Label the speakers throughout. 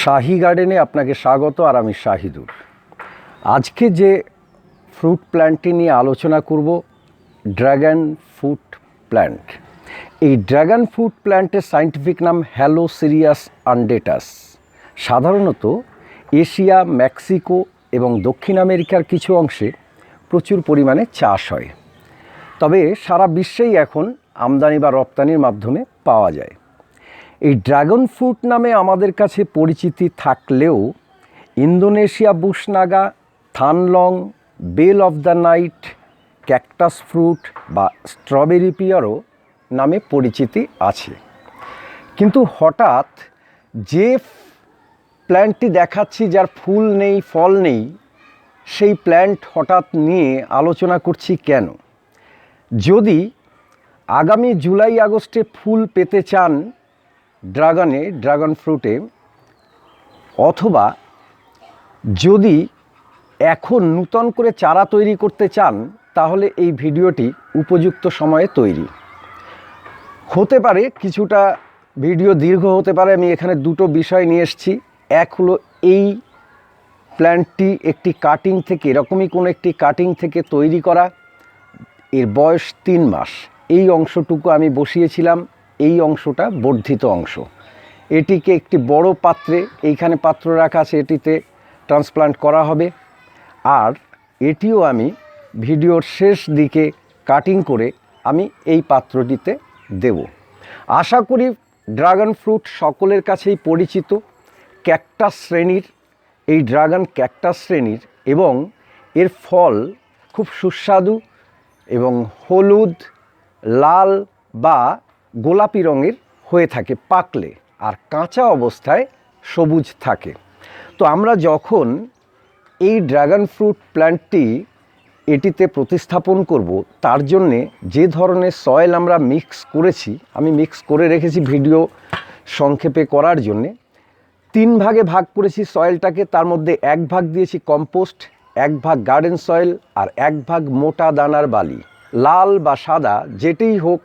Speaker 1: শাহি গার্ডেনে আপনাকে স্বাগত আর আমি শাহিদুর আজকে যে ফ্রুট প্ল্যান্টটি নিয়ে আলোচনা করব, ড্রাগন ফ্রুট প্ল্যান্ট। এই ড্রাগন ফ্রুট প্ল্যান্টের সায়েন্টিফিক নাম হ্যালো সিরিয়াস আন্ডেটাস। সাধারণত এশিয়া, মেক্সিকো এবং দক্ষিণ আমেরিকার কিছু অংশে প্রচুর পরিমাণে চাষ হয়। তবে সারা বিশ্বেই এখন আমদানি বা রপ্তানির মাধ্যমে পাওয়া যায়। এই ড্রাগন ফ্রুট নামে আমাদের কাছে পরিচিতি থাকলেও ইন্দোনেশিয়া বুশনাগা থানলং, bell of the night, cactus fruit বা স্ট্রবেরি পিয়ারও নামে পরিচিতি আছে। কিন্তু হঠাৎ যে প্ল্যান্টটি দেখাচ্ছি যার ফুল নেই, ফল নেই, সেই প্ল্যান্ট হঠাৎ নিয়ে আলোচনা করছি কেন? যদি আগামী জুলাই আগস্টে ফুল পেতে চান ড্রাগনে, ড্রাগন ফ্রুটে, অথবা যদি এখন নূতন করে চারা তৈরি করতে চান, তাহলে এই ভিডিওটি উপযুক্ত সময়ে তৈরি। হতে পারে কিছুটা ভিডিও দীর্ঘ হতে পারে, আমি এখানে দুটো বিষয় নিয়ে এসেছি। এক হলো এই প্ল্যান্টটি একটি কাটিং থেকে, এরকমই কোনো একটি কাটিং থেকে তৈরি করা। এর বয়স তিন মাস। এই অংশটুকু আমি বসিয়েছিলাম। এই অংশটা বর্ধিত অংশ। এটিকে একটি বড় পাত্রে, এইখানে পাত্র রাখা আছে, এটিতে ট্রান্সপ্লান্ট করা হবে। আর এটিও আমি ভিডিওর শেষ দিকে কাটিং করে আমি এই পাত্রটিতে দেব। আশা করি ড্রাগন ফ্রুট সকলের কাছেই পরিচিত। ক্যাকটাস শ্রেণির, এই ড্রাগন ক্যাকটাস শ্রেণির এবং এর ফল খুব সুস্বাদু এবং হলুদ, লাল বা গোলাপি রঙের হয়ে থাকে পাকলে আর কাঁচা অবস্থায় সবুজ থাকে। তো আমরা যখন এই ড্রাগন ফ্রুট প্ল্যান্টটি এটিতে প্রতিস্থাপন করব, তার জন্যে যে ধরনের সয়েল আমরা মিক্স করেছি, আমি মিক্স করে রেখেছি ভিডিও সংক্ষেপে করার জন্যে, তিন ভাগে ভাগ করেছি সয়েলটাকে, তার মধ্যে এক ভাগ দিয়েছি কম্পোস্ট, এক ভাগ গার্ডেন সয়েল আর এক ভাগ মোটা দানার বালি। লাল বা সাদা, যেটাই হোক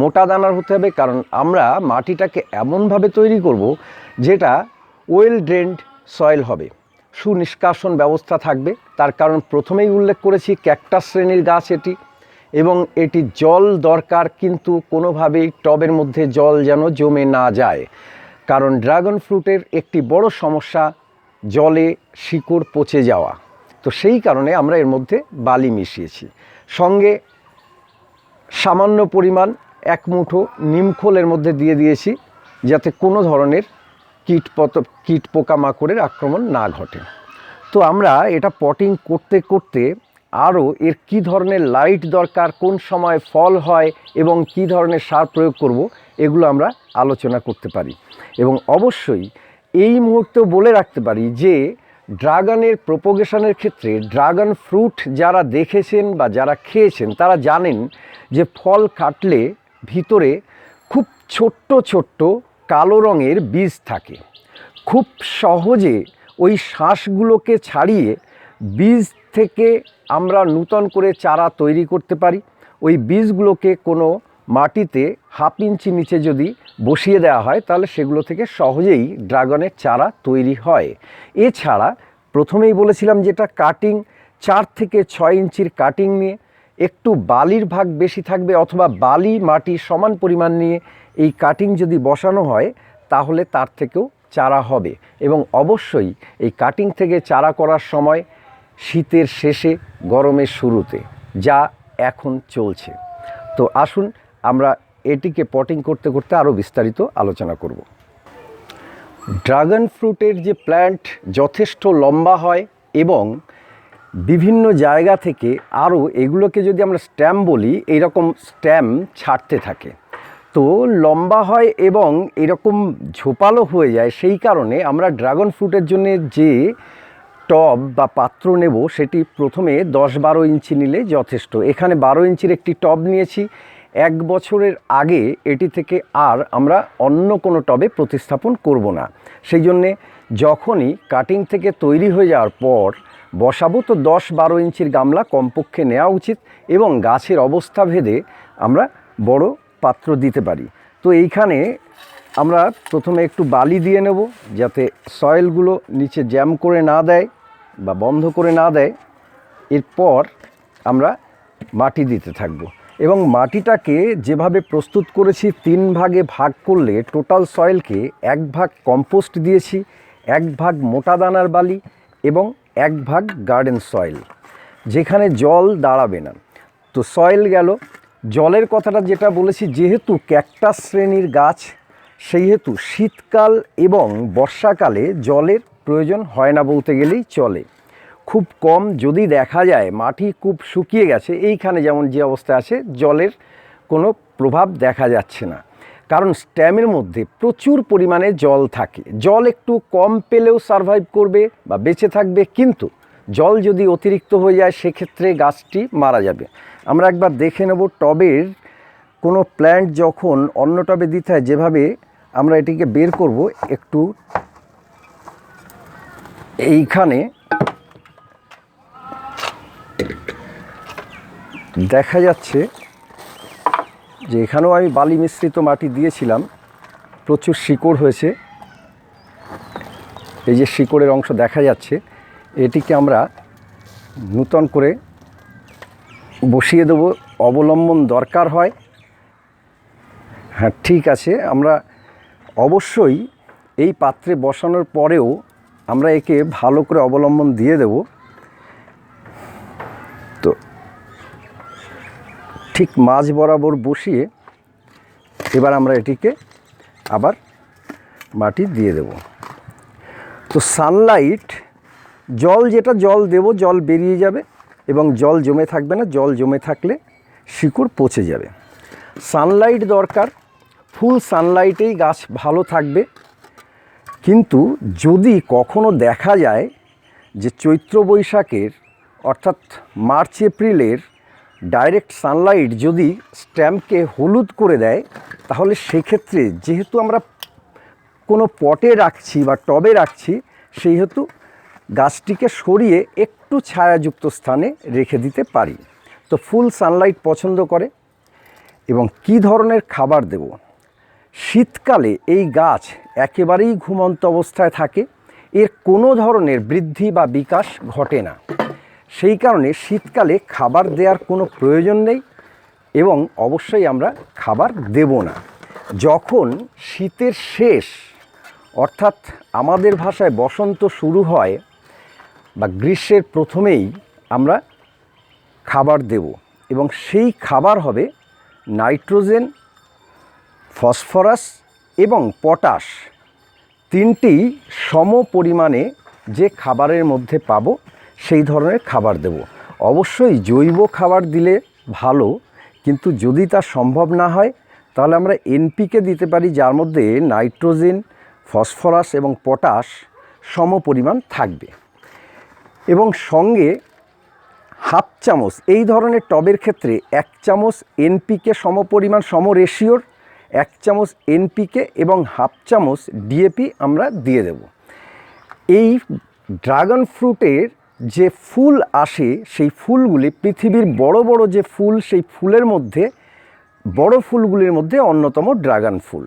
Speaker 1: মোটা দানার হতে হবে, কারণ আমরা মাটিটাকে এমনভাবে তৈরি করব যেটা ওয়েল ড্রেন্ড সয়েল হবে। সুনিষ্কাশন ব্যবস্থা থাকবে। তার কারণ প্রথমেই উল্লেখ করেছি ক্যাকটাস শ্রেণির গাছ এটি, এবং এটি জল দরকার, কিন্তু কোনোভাবেই টবের মধ্যে জল যেন জমে না যায়। কারণ ড্রাগন ফ্রুটের একটি বড় সমস্যা, জলে শিকড় পচে যাওয়া। তো সেই কারণে আমরা এর মধ্যে বালি মিশিয়েছি। সঙ্গে সামান্য পরিমাণ এক মুঠো নিমখোলের মধ্যে দিয়ে দিয়েছি যাতে কোনো ধরনের কীট পত, কীট পোকামাকড়ের আক্রমণ না ঘটে। তো আমরা এটা পটিং করতে করতে আরও এর কি ধরনের লাইট দরকার, কোন সময় ফল হয় এবং কি ধরনের সার প্রয়োগ করব, এগুলো আমরা আলোচনা করতে পারি। এবং অবশ্যই এই মুহূর্তেও বলে রাখতে পারি যে ড্রাগনের প্রোপোগেশনের ক্ষেত্রে ড্রাগন ফ্রুট যারা দেখেছেন বা যারা খেয়েছেন, তারা জানেন যে ফল কাটলে ভিতরে খুব ছোট্ট ছোট্ট কালো রঙের বীজ থাকে। খুব সহজে ওই শ্বাসগুলোকে ছাড়িয়ে বীজ থেকে আমরা নূতন করে চারা তৈরি করতে পারি। ওই বীজগুলোকে কোনো মাটিতে হাফ ইঞ্চি নিচে যদি বসিয়ে দেওয়া হয়, তাহলে সেগুলো থেকে সহজেই ড্রাগনের চারা তৈরি হয়। এছাড়া প্রথমেই বলেছিলাম যেটা কাটিং চার থেকে ছয় ইঞ্চির কাটিং নিয়ে একটু বালির ভাগ বেশি থাকবে অথবা বালি, মাটি সমান পরিমাণ নিয়ে এই কাটিং যদি বসানো হয়, তাহলে তার থেকেও চারা হবে এবং অবশ্যই এই কাটিং থেকে চারা করার সময় শীতের শেষে, গরমের শুরুতে, যা এখন চলছে। তো আসুন আমরা এটিকে পটিং করতে করতে আরও বিস্তারিত আলোচনা করব। ড্রাগন ফ্রুটের যে প্ল্যান্ট যথেষ্ট লম্বা হয় এবং বিভিন্ন জায়গা থেকে আরও এগুলোকে যদি আমরা স্ট্যাম্প বলি, এইরকম স্ট্যাম্প ছাড়তে থাকে। তো লম্বা হয় এবং এরকম ঝোপালো হয়ে যায়, সেই কারণে আমরা ড্রাগন ফ্রুটের জন্য যে টব বা পাত্র নেব, সেটি প্রথমে দশ বারো ইঞ্চি নিলে যথেষ্ট। এখানে বারো ইঞ্চির একটি টব নিয়েছি। এক বছরের আগে এটি থেকে আর আমরা অন্য কোনো টবে প্রতিস্থাপন করব না। সেই জন্যে যখনই কাটিং থেকে তৈরি হয়ে যাওয়ার পর বসাবো তো দশ বারো ইঞ্চির গামলা কমপক্ষে নেওয়া উচিত এবং গাছের অবস্থা ভেদে আমরা বড় পাত্র দিতে পারি। তো এইখানে আমরা প্রথমে একটু বালি দিয়ে নেব যাতে সয়েলগুলো নিচে জ্যাম করে না দেয় বা বন্ধ করে না দেয়। এরপর আমরা মাটি দিতে থাকব এবং মাটিটাকে যেভাবে প্রস্তুত করেছি তিন ভাগে ভাগ করলে টোটাল সয়েলকে এক ভাগ কম্পোস্ট দিয়েছি, এক ভাগ মোটা দানার বালি এবং এক ভাগ গার্ডেন সয়েল, যেখানে জল দাঁড়াবে না। তো সয়েল গেল। জলের কথাটা যেটা বলেছি, যেহেতু ক্যাকটাস শ্রেণির গাছ সেই হেতু শীতকাল এবং বর্ষাকালে জলের প্রয়োজন হয় না বলতে গেলেই চলে। খুব কম যদি দেখা যায়, মাটি খুব শুকিয়ে গেছে, এইখানে যেমন যে অবস্থা আছে, জলের কোনো প্রভাব দেখা যাচ্ছে না। কারণ স্ট্যামের মধ্যে প্রচুর পরিমাণে জল থাকে। জল একটু কম পেলেও সারভাইভ করবে বা বেঁচে থাকবে, কিন্তু জল যদি অতিরিক্ত হয়ে যায়, সেক্ষেত্রে গাছটি মারা যাবে। আমরা একবার দেখে নেব টবের কোনো প্ল্যান্ট যখন অন্য টবে দিতে হয়, যেভাবে আমরা এটিকে বের করব একটু। এইখানে দেখা যাচ্ছে যে এখানেও আমি বালি মিশ্রিত মাটি দিয়েছিলাম, প্রচুর শিকড় হয়েছে। এই যে শিকড়ের অংশ দেখা যাচ্ছে, এটিকে আমরা নূতন করে বসিয়ে দেবো। অবলম্বন দরকার হয়। হ্যাঁ ঠিক আছে, আমরা অবশ্যই এই পাত্রে বসানোর পরেও আমরা একে ভালো করে অবলম্বন দিয়ে দেব। ঠিক মাঝ বরাবর বসিয়ে এবার আমরা এটিকে আবার মাটি দিয়ে দেব। তো সানলাইট জল যেটা জল দেব, জল বেরিয়ে যাবে এবং জল জমে থাকবে না, জল জমে থাকলে শিকড় পচে যাবে। সানলাইট দরকার ফুল সানলাইটেই গাছ ভালো থাকবে। কিন্তু যদি কখনো দেখা যায় যে চৈত্র বৈশাখের অর্থাৎ মার্চ এপ্রিলের ডাইরেক্ট সানলাইট যদি স্ট্যাম্পকে হলুদ করে দেয়, তাহলে সেক্ষেত্রে যেহেতু আমরা কোনো পটে রাখছি বা টবে রাখছি সেই হেতু গাছটিকে সরিয়ে একটু ছায়াযুক্ত স্থানে রেখে দিতে পারি। তো ফুল সানলাইট পছন্দ করে। এবং কি ধরনের খাবার দেব? শীতকালে এই গাছ একেবারেই ঘুমন্ত অবস্থায় থাকে। এর কোনো ধরনের বৃদ্ধি বা বিকাশ ঘটে না। সেই কারণে শীতকালে খাবার দেওয়ার কোনো প্রয়োজন নেই এবং অবশ্যই আমরা খাবার দেব না। যখন শীতের শেষ, অর্থাৎ আমাদের ভাষায় বসন্ত শুরু হয় বা গ্রীষ্মের প্রথমেই আমরা খাবার দেব এবং সেই খাবার হবে নাইট্রোজেন, ফসফরাস এবং পটাশ। তিনটি সম পরিমাণে যে খাবারের মধ্যে পাবো সেই ধরনের খাবার দেব। অবশ্যই জৈব খাবার দিলে ভালো, কিন্তু যদি তা সম্ভব না হয়, তাহলে আমরা এনপিকে দিতে পারি, যার মধ্যে নাইট্রোজেন, ফসফরাস এবং পটাশ সম পরিমাণ থাকবে। এবং সঙ্গে হাফ চামচ, এই ধরনের টবের ক্ষেত্রে এক চামচ এনপিকে সম পরিমাণ সম রেশিওর এক চামচ এনপিকে এবং হাফ চামচ ডিএপি আমরা দিয়ে দেব। এই ড্রাগন ফ্রুটের যে ফুল আসে, সেই ফুলগুলি পৃথিবীর বড় বড় যে ফুল, সেই ফুলের মধ্যে, বড় ফুলগুলির মধ্যে অন্যতম ড্রাগন ফুল।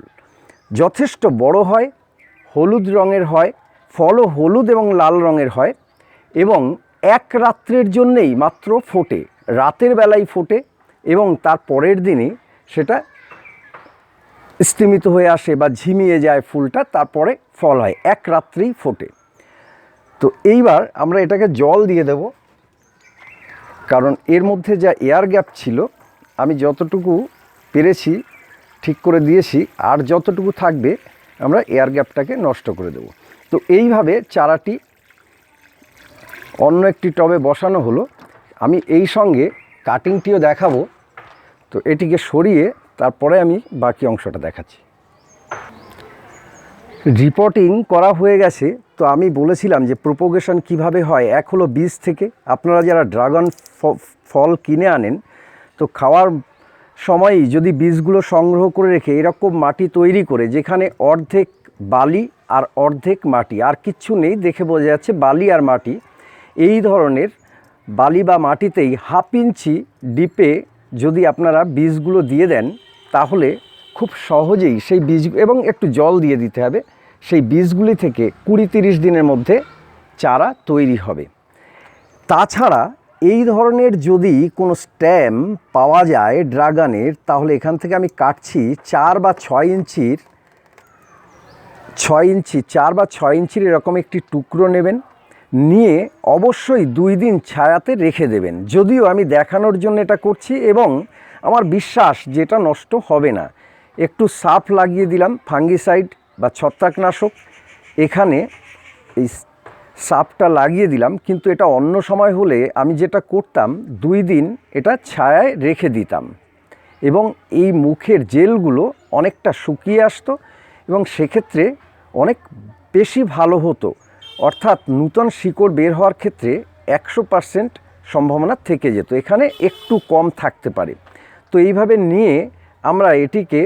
Speaker 1: যথেষ্ট বড় হয়, হলুদ রঙের হয়, ফলও হলুদ এবং লাল রঙের হয় এবং এক রাত্রের জন্যেই মাত্র ফোটে, রাতের বেলায় ফোটে এবং তার পরের দিনে সেটা স্তিমিত হয়ে আসে বা ঝিমিয়ে যায় ফুলটা, তারপরে ফল হয়, এক রাত্রেই ফোটে। তো এইবার আমরা এটাকে জল দিয়ে দেব, কারণ এর মধ্যে যা এয়ার গ্যাপ ছিল, আমি যতটুকু পেরেছি, ঠিক করে দিয়েছি, আর যতটুকু থাকবে, আমরা এয়ার গ্যাপটাকে নষ্ট করে দেব। তো এইভাবে চারাটি অন্য একটি টবে বসানো হলো। আমি এই সঙ্গে কাটিংটিও দেখাবো। তো এটিকে সরিয়ে তারপরে আমি বাকি অংশটা দেখাচ্ছি। রিপোর্টিং করা হয়ে গেছে, তো আমি বলেছিলাম যে প্রোপোগেশন কীভাবে হয়, এক হলো বীজ থেকে। আপনারা যারা ড্রাগন ফল কিনে আনেন, তো খাওয়ার সময়ই যদি বীজগুলো সংগ্রহ করে রেখে এরকম মাটি তৈরি করে, যেখানে অর্ধেক বালি আর অর্ধেক মাটি, আর কিচ্ছু নেই, দেখে বোঝা যাচ্ছে বালি আর মাটি, এই ধরনের বালি বা মাটিতেই হাফ ইঞ্চি ডিপে যদি আপনারা বীজগুলো দিয়ে দেন, তাহলে খুব সহজেই সেই বীজ, এবং একটু জল দিয়ে দিতে হবে। সেই বীজগুলি থেকে কুড়ি তিরিশ দিনের মধ্যে চারা তৈরি হবে। তাছাড়া এই ধরনের যদি কোনো স্ট্যাম পাওয়া যায় ড্রাগনের, তাহলে এখান থেকে আমি কাটছি চার বা ছয় ইঞ্চির, ছয় ইঞ্চি, চার বা ছয় ইঞ্চির এরকম একটি টুকরো নেবেন। নিয়ে অবশ্যই দুই দিন ছায়াতে রেখে দেবেন। যদিও আমি দেখানোর জন্য এটা করছি এবং আমার বিশ্বাস যেটা নষ্ট হবে না। একটু সাফ লাগিয়ে দিলাম ফাঙ্গিসাইড বা ছত্রাকনাশক, এখানে এই সাপটা লাগিয়ে দিলাম, কিন্তু এটা অন্য সময় হলে আমি যেটা করতাম, দুই দিন এটা ছায়ায় রেখে দিতাম। এবং এই মুখের জেলগুলো অনেকটা শুকিয়ে আসতো এবং সেক্ষেত্রে অনেক বেশি ভালো হতো। অর্থাৎ নূতন শিকড় বের হওয়ার ক্ষেত্রে একশো পারসেন্ট সম্ভাবনা থেকে যেত। এখানে একটু কম থাকতে পারে। তো এইভাবে নিয়ে আমরা এটিকে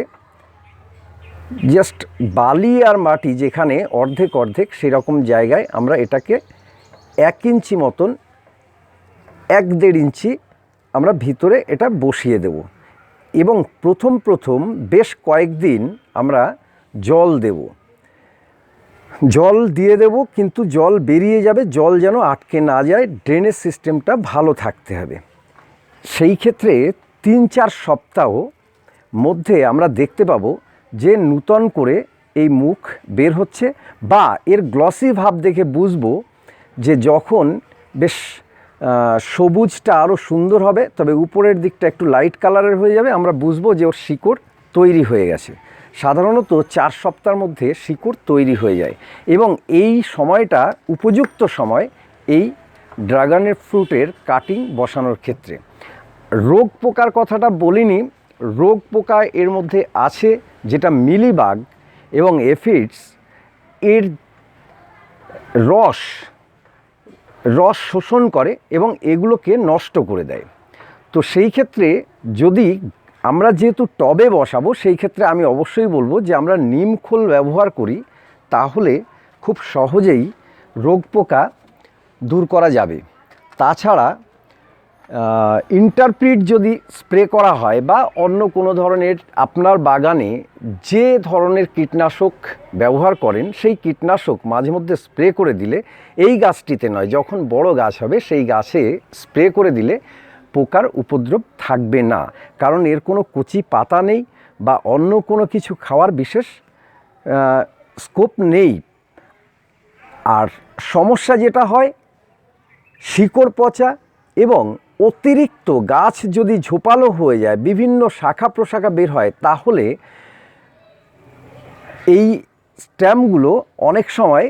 Speaker 1: জাস্ট বালি আর মাটি যেখানে অর্ধেক অর্ধেক সেরকম জায়গায় আমরা এটাকে এক ইঞ্চি মতন, এক দেড় ইঞ্চি আমরা ভিতরে এটা বসিয়ে দেব। এবং প্রথম প্রথম বেশ কয়েকদিন আমরা জল দেব। জল দিয়ে দেব, কিন্তু জল বেরিয়ে যাবে, জল যেন আটকে না যায় ড্রেনেজ সিস্টেমটা ভালো থাকতে হবে। সেই ক্ষেত্রে তিন চার সপ্তাহ মধ্যে আমরা দেখতে পাবো যে নূতন করে এই মুখ বের হচ্ছে বা এর গ্লসি ভাব দেখে বুঝব যে যখন বেশ সবুজটা আরও সুন্দর হবে, তবে উপরের দিকটা একটু লাইট কালারের হয়ে যাবে, আমরা বুঝব যে ওর শিকড় তৈরি হয়ে গেছে। সাধারণত চার সপ্তাহের মধ্যে শিকড় তৈরি হয়ে যায় এবং এই সময়টা উপযুক্ত সময় এই ড্রাগনের ফ্রুটের কাটিং বসানোর ক্ষেত্রে। রোগ পোকার কথাটা বলিনি রোগ পোকা এর মধ্যে আছে যেটা মিলিবাগ এবং এফিডস, এর রস রস শোষণ করে এবং এগুলোকে নষ্ট করে দেয়। তো সেই ক্ষেত্রে যদি আমরা যেহেতু টবে বসাবো, সেই ক্ষেত্রে আমি অবশ্যই বলব যে আমরা নিম খোল ব্যবহার করি, তাহলে খুব সহজেই রোগ পোকা দূর করা যাবে। তাছাড়া ইন্টারপ্রিট যদি স্প্রে করা হয় বা অন্য কোনো ধরনের আপনার বাগানে যে ধরনের কীটনাশক ব্যবহার করেন, সেই কীটনাশক মাঝে মধ্যে স্প্রে করে দিলে এই গাছটিতে নয়, যখন বড় গাছ হবে সেই গাছে স্প্রে করে দিলে পোকার উপদ্রব থাকবে না। কারণ এর কোনো কচি পাতা নেই বা অন্য কোনো কিছু খাওয়ার বিশেষ স্কোপ নেই। আর সমস্যা যেটা হয়, শিকড় পচা এবং অতিরিক্ত গাছ যদি ঝোপালো হয়ে যায়, বিভিন্ন শাখা প্রশাখা বের হয়, তাহলে এই স্ট্যাম্পগুলো অনেক সময়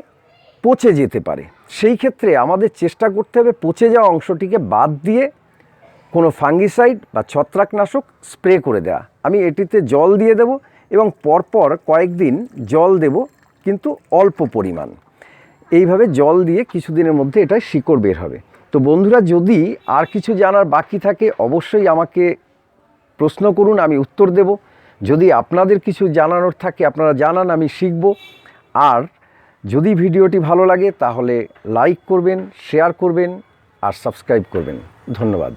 Speaker 1: পচে যেতে পারে। সেই ক্ষেত্রে আমাদের চেষ্টা করতে হবে পচে যাওয়া অংশটিকে বাদ দিয়ে কোনো ফাঙ্গিসাইড বা ছত্রাকনাশক স্প্রে করে দেওয়া। আমি এটিতে জল দিয়ে দেব এবং পরপর কয়েকদিন জল দেব, কিন্তু অল্প পরিমাণ। এইভাবে জল দিয়ে কিছুদিনের মধ্যে এটা শিকড় বের হবে। তো বন্ধুরা, যদি আর কিছু জানার বাকি থাকে, অবশ্যই আমাকে প্রশ্ন করুন, আমি উত্তর দেব। যদি আপনাদের কিছু জানানোর থাকে, আপনারা জানান, আমি শিখব। আর যদি ভিডিওটি ভালো লাগে, তাহলে লাইক করবেন, শেয়ার করবেন, আর সাবস্ক্রাইব করবেন। ধন্যবাদ।